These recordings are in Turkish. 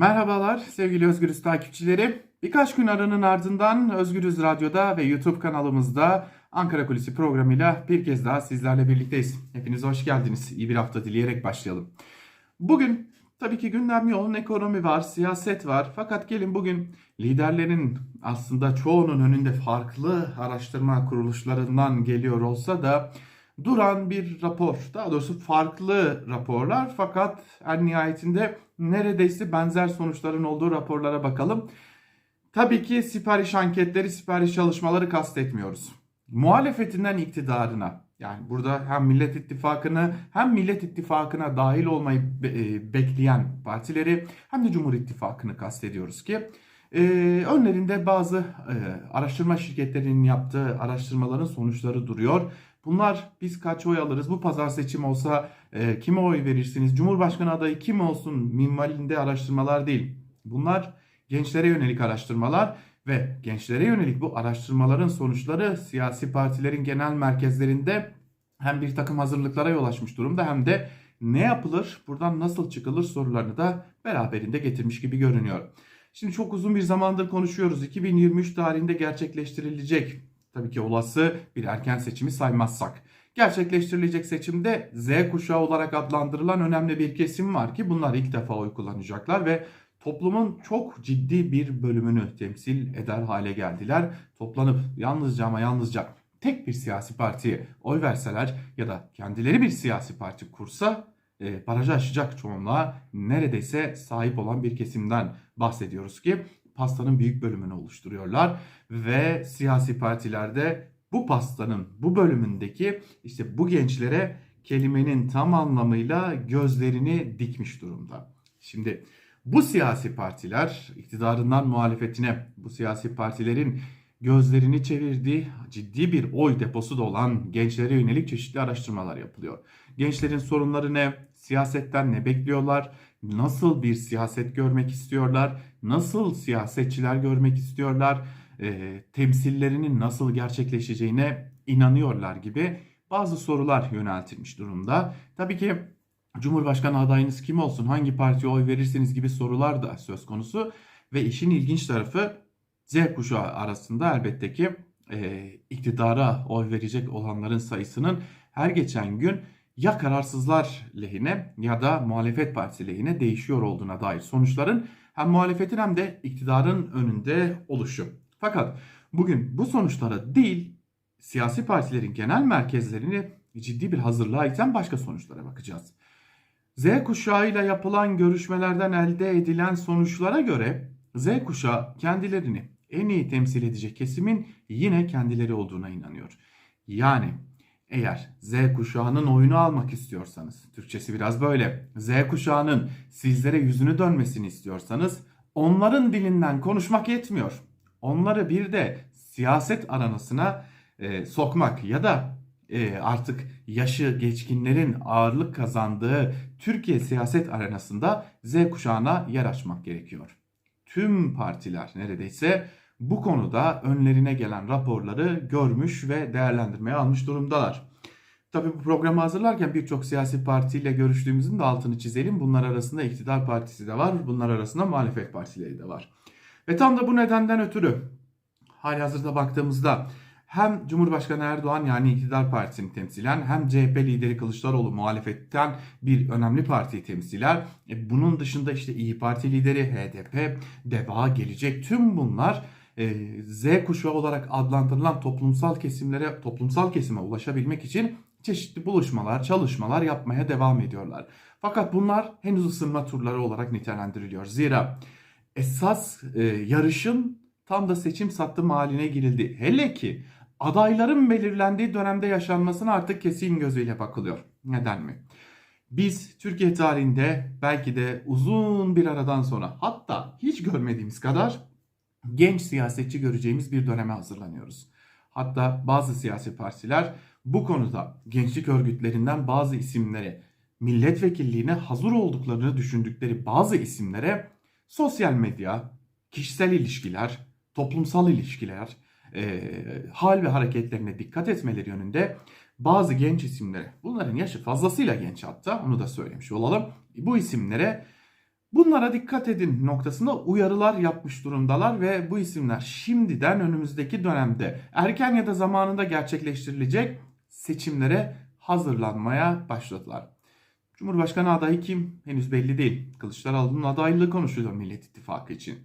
Merhabalar sevgili Özgürüz takipçileri. Birkaç gün aranın ardından Özgürüz Radyo'da ve YouTube kanalımızda Ankara Kulisi programıyla bir kez daha sizlerle birlikteyiz. Hepiniz hoş geldiniz. İyi bir hafta dileyerek başlayalım. Bugün tabii ki gündem yoğun ekonomi var, siyaset var. Fakat gelin bugün liderlerin aslında çoğunun önünde farklı araştırma kuruluşlarından geliyor olsa da duran bir rapor. Daha doğrusu farklı raporlar fakat en nihayetinde neredeyse benzer sonuçların olduğu raporlara bakalım. Tabii ki sipariş anketleri, sipariş çalışmaları kastetmiyoruz. Muhalefetinden iktidarına yani burada hem Millet İttifakı'nı hem Millet İttifakı'na dahil olmayı e, bekleyen partileri hem de Cumhur İttifakı'nı kastediyoruz ki e, önlerinde bazı e, araştırma şirketlerinin yaptığı araştırmaların sonuçları duruyor. Bunlar biz kaç oy alırız? Bu pazar seçim olsa e, kime oy verirsiniz? Cumhurbaşkanı adayı kim olsun? Minvalinde araştırmalar değil. Bunlar gençlere yönelik araştırmalar ve gençlere yönelik bu araştırmaların sonuçları siyasi partilerin genel merkezlerinde hem bir takım hazırlıklara yol açmış durumda hem de ne yapılır, buradan nasıl çıkılır sorularını da beraberinde getirmiş gibi görünüyor. Şimdi çok uzun bir zamandır konuşuyoruz. 2023 tarihinde gerçekleştirilecek tabii ki olası bir erken seçimi saymazsak. Gerçekleştirilecek seçimde Z kuşağı olarak adlandırılan önemli bir kesim var ki bunlar ilk defa oy kullanacaklar ve toplumun çok ciddi bir bölümünü temsil eder hale geldiler. Toplanıp yalnızca ama yalnızca tek bir siyasi partiye oy verseler ya da kendileri bir siyasi parti kursa e, barajı aşacak çoğunluğa neredeyse sahip olan bir kesimden bahsediyoruz ki pastanın büyük bölümünü oluşturuyorlar ve siyasi partilerde bu pastanın bu bölümündeki işte bu gençlere kelimenin tam anlamıyla gözlerini dikmiş durumda. Şimdi bu siyasi partiler iktidarından muhalefetine bu siyasi partilerin gözlerini çevirdiği ciddi bir oy deposu da olan gençlere yönelik çeşitli araştırmalar yapılıyor. Gençlerin sorunları ne? Siyasetten ne bekliyorlar? Nasıl bir siyaset görmek istiyorlar? Nasıl siyasetçiler görmek istiyorlar? E, temsillerinin nasıl gerçekleşeceğine inanıyorlar gibi bazı sorular yöneltilmiş durumda. Tabii ki Cumhurbaşkanı adayınız kim olsun, hangi partiye oy verirsiniz gibi sorular da söz konusu. Ve işin ilginç tarafı Z kuşağı arasında elbette ki e, iktidara oy verecek olanların sayısının her geçen gün ya kararsızlar lehine ya da muhalefet partisi lehine değişiyor olduğuna dair sonuçların hem muhalefetin hem de iktidarın önünde oluşu. Fakat bugün bu sonuçlara değil siyasi partilerin genel merkezlerini ciddi bir hazırlığa iten başka sonuçlara bakacağız. Z kuşağıyla yapılan görüşmelerden elde edilen sonuçlara göre Z kuşağı kendilerini en iyi temsil edecek kesimin yine kendileri olduğuna inanıyor. Yani eğer Z kuşağının oyunu almak istiyorsanız, Türkçesi biraz böyle, Z kuşağının sizlere yüzünü dönmesini istiyorsanız onların dilinden konuşmak yetmiyor. Onları bir de siyaset aranasına e, sokmak ya da e, artık yaşı geçkinlerin ağırlık kazandığı Türkiye siyaset arenasında Z kuşağına yer açmak gerekiyor. Tüm partiler neredeyse bu konuda önlerine gelen raporları görmüş ve değerlendirmeye almış durumdalar. Tabii bu programı hazırlarken birçok siyasi partiyle görüştüğümüzün de altını çizelim. Bunlar arasında iktidar partisi de var, bunlar arasında muhalefet partileri de var. Ve tam da bu nedenden ötürü hali hazırda baktığımızda hem Cumhurbaşkanı Erdoğan yani iktidar partisini temsilen hem CHP lideri Kılıçdaroğlu muhalefetten bir önemli partiyi temsilen. E, bunun dışında işte İyi Parti lideri HDP, DEVA, Gelecek tüm bunlar Z kuşağı olarak adlandırılan toplumsal kesimlere toplumsal kesime ulaşabilmek için çeşitli buluşmalar, çalışmalar yapmaya devam ediyorlar. Fakat bunlar henüz ısınma turları olarak nitelendiriliyor. Zira esas e, yarışın tam da seçim sattım haline girildi. Hele ki adayların belirlendiği dönemde yaşanmasına artık kesin gözüyle bakılıyor. Neden mi? Biz Türkiye tarihinde belki de uzun bir aradan sonra hatta hiç görmediğimiz kadar genç siyasetçi göreceğimiz bir döneme hazırlanıyoruz. Hatta bazı siyasi partiler bu konuda gençlik örgütlerinden bazı isimlere milletvekilliğine hazır olduklarını düşündükleri bazı isimlere sosyal medya, kişisel ilişkiler, toplumsal ilişkiler, e, hal ve hareketlerine dikkat etmeleri yönünde bazı genç isimlere, bunların yaşı fazlasıyla genç hatta onu da söylemiş olalım. Bu isimlere Bunlara dikkat edin noktasında uyarılar yapmış durumdalar ve bu isimler şimdiden önümüzdeki dönemde erken ya da zamanında gerçekleştirilecek seçimlere hazırlanmaya başladılar. Cumhurbaşkanı adayı kim? Henüz belli değil. Kılıçdaroğlu'nun adaylığı konuşuluyor Millet İttifakı için.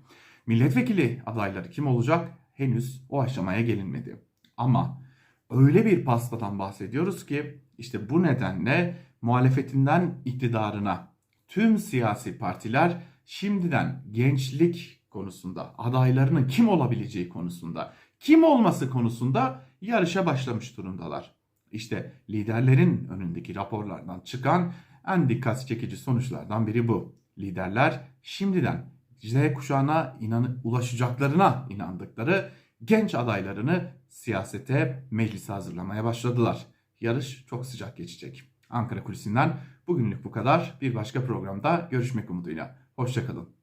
Milletvekili adayları kim olacak? Henüz o aşamaya gelinmedi. Ama öyle bir pastadan bahsediyoruz ki işte bu nedenle muhalefetinden iktidarına tüm siyasi partiler şimdiden gençlik konusunda, adaylarının kim olabileceği konusunda, kim olması konusunda yarışa başlamış durumdalar. İşte liderlerin önündeki raporlardan çıkan en dikkat çekici sonuçlardan biri bu. Liderler şimdiden Z kuşağına inan ulaşacaklarına inandıkları genç adaylarını siyasete, meclise hazırlamaya başladılar. Yarış çok sıcak geçecek. Ankara Kulisi'nden bugünlük bu kadar. Bir başka programda görüşmek umuduyla. Hoşçakalın.